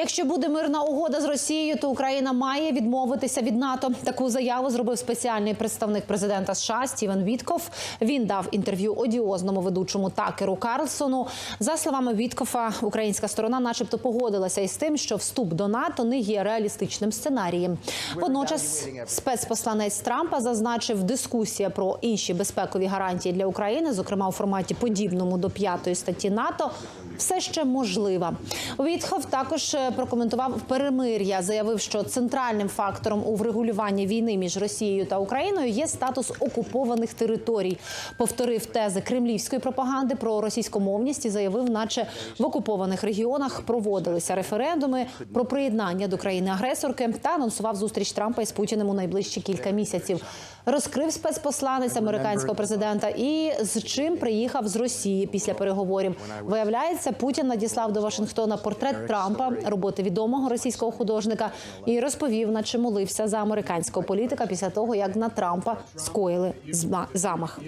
Якщо буде мирна угода з Росією, то Україна має відмовитися від НАТО. Таку заяву зробив спеціальний представник президента США Стівен Вітков. Він дав інтерв'ю одіозному ведучому Такеру Карлсону. За словами Віткофа, українська сторона, начебто, погодилася із тим, що вступ до НАТО не є реалістичним сценарієм. Водночас, спецпосланець Трампа зазначив, дискусія про інші безпекові гарантії для України, зокрема у форматі подібному до п'ятої статті НАТО, все ще можлива. Вітхов також е, прокоментував перемир'я, заявив, що центральним фактором у врегулюванні війни між Росією та Україною є статус окупованих територій. Повторив тези кремлівської пропаганди про російськомовність і заявив, наче в окупованих регіонах проводилися референдуми про приєднання до країни-агресорки та анонсував зустріч Трампа із Путіним у найближчі кілька місяців. Розкрив спецпосланець американського президента і з чим приїхав з Росії після переговорів. Виявляється, Путін надіслав до Вашингтона портрет Трампа, роботи відомого російського художника, і розповів, на чи молився за американського політика після того, як на Трампа скоїли замах.